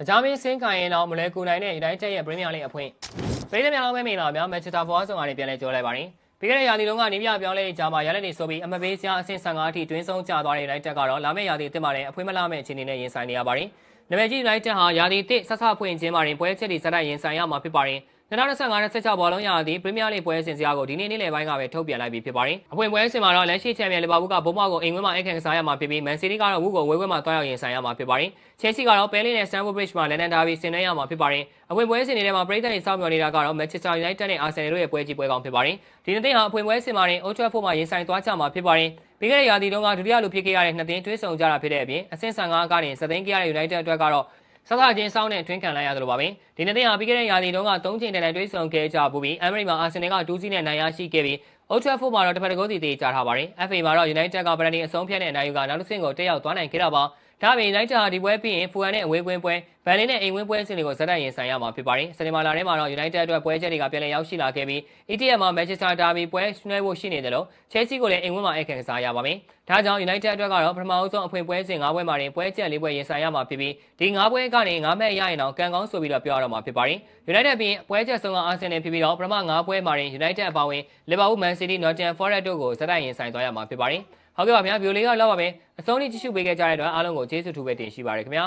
တကြားမင်းစင်းခိုင်ရင်တော့မလဲကူနိုင်တဲ့ United ရဲ့ Premier League အဖွင့်ပြည်သူများလုံးပဲမင်္ဂလာပါများ Manchester Forward ဆောင်ကနေပြန်လဲကြောလိုက်ပါရင်ပြီးခဲ့တဲ့ရာသီလုံးကနေပြပြောင်းလဲကြမှာရလက်နေဆိုပြီးအမပေးစရာအဆင့်15အထိတွင်းဆုံးကျသွားတဲ့ United ကတော့လာမယ့်ရာသီအသစ်မှာလည်းအဖွင့်မလာမယ့်အခြေအနေနဲ့ရင်ဆိုင်နေရပါတယ်။နံပါတ်ကြီး United ဟာရာသီအသစ်ဆက်ဆဖွင့်ခြင်းမှာရင်ပွဲချက်တွေစတိုက်ရင်ဆိုင်ရမှာဖြစ်ပါတယ်။ 2025-26ဘောလုံးရာသီပရီးမီးယားလိပွဲစဉ်စရာကိုဒီနေ့နေ့လယ်ပိုင်းကပဲထုတ်ပြန်လိုက်ပြီဖြစ်ပါတယ်။အဖွင့်ပွဲစဉ်မှာတော့လက်ရှိချန်ပီယံလီဗာပူးကဘုံမောက်ကိုအိမ်ဝင်းမှာအခန့်ကစားရမှာဖြစ်ပြီးမန်စီးတီးကတော့ဝူကိုဝဲဝဲမှာတွားရောက်ရင်ဆိုင်ရမှာဖြစ်ပါတယ်။ချယ်ဆီကတော့ပဲလင်းနဲ့စတန်ဖို့ဘရစ်မှာလန်ဒန်ဒါဘီဆင်နွှဲရမှာဖြစ်ပါတယ်။အဖွင့်ပွဲစဉ်တွေထဲမှာပရိသတ်တွေစောင့်မျှော်နေတာကတော့မန်ချက်စတာယူနိုက်တက်နဲ့အာဆင်နယ်တို့ရဲ့ပွဲကြီးပွဲကောင်းဖြစ်ပါတယ်။ဒီနေ့တင်ဟာအဖွင့်ပွဲစဉ်မှာတင်အိုထရက်ဖို့မှာရင်ဆိုင်သွားကြမှာဖြစ်ပါတယ်။ပြီးခဲ့တဲ့ရာသီတုန်းကဒုတိယလူဖြစ်ခဲ့ရတဲ့နှစ်သင်းတွဲဆုံကြတာဖြစ်တဲ့အပြင်အဆင့်15ကနေစသိန်းကြရတဲ့ United အတွက်ကတော့ ဆဆချင်းစောင်းနဲ့တွင်းခံလိုက်ရတယ်လို့ပါပဲဒီနေ့တင်ဟာပြီးခဲ့တဲ့ရာသီတုန်းက3ချိန်တန်တန်တွဲဆုံခဲ့ကြပူပြီးအမ်မရီမှာအာဆင်နယ်က2စီးနဲ့နိုင်ရရှိခဲ့ပြီးအိုထရက်ဖို့မှာတော့တစ်ဖက်တစ်ကုန်းစီတေးကြထားပါတယ် FA မှာတော့ United ကပရန်ဒီအဆုံးဖြတ်တဲ့အနိုင်ယူကနောက်တစ်ဆင့်ကိုတက်ရောက်သွားနိုင်ခဲ့တာပါဒါ့အပြင် United ဟာဒီပွဲပြီးရင်ဖူဟန်နဲ့အဝေးကွင်းပွဲဗန်လင်းနဲ့အိမ်ဝင်းပွဲစဉ်တွေကိုဇက်တိုက်ရင်ဆိုင်ရမှာဖြစ်ပါတယ်စနေမာလာထဲမှာတော့ United အတွက်ပွဲချက်တွေကပြန်လည်ရောက်ရှိလာခဲ့ပြီး ETM မှာ Manchester Derby ပွဲဆွဲဖို့ရှိနေတယ်လို့ Chelsea ကိုလည်းအိမ်ဝင်းမှာအခန့်ကစားရပါမယ်ဒါကြောင့် United အတွက်ကတော့ပထမအဆုံးအဖွင့်ပွဲစဉ်၅ပွဲမှာတင်ပွဲချက်၄ပွဲရင်ဆိုင်ရမှာဖြစ်ပြီးဒီ၅ပွဲကနေ၅မဲ့ရရင်တော့ကံကောင်းဆိုပြီးတော့ပြောရတော့မှာဖြစ်ပါတယ် United ပြီးပွဲချက်ဆုံးက Arsenal ဖြစ်ပြီးတော့ပထမ၅ပွဲမှာတင် United အပါအဝင် Liverpool Man City Nottingham Forest တို့ကိုဇက်တိုက်ရင်ဆိုင်သွားရမှာဖြစ်ပါတယ်ဟုတ်ကဲ့ပါဗျာဗီဒီယိုလေးကတော့လောက်ပါပဲအဆုံးထိကြည့်ရှုပေးခဲ့ကြတဲ့အတွက်အားလုံးကိုကျေးဇူးထူးပဲတင်ရှိပါရခင်ဗျာ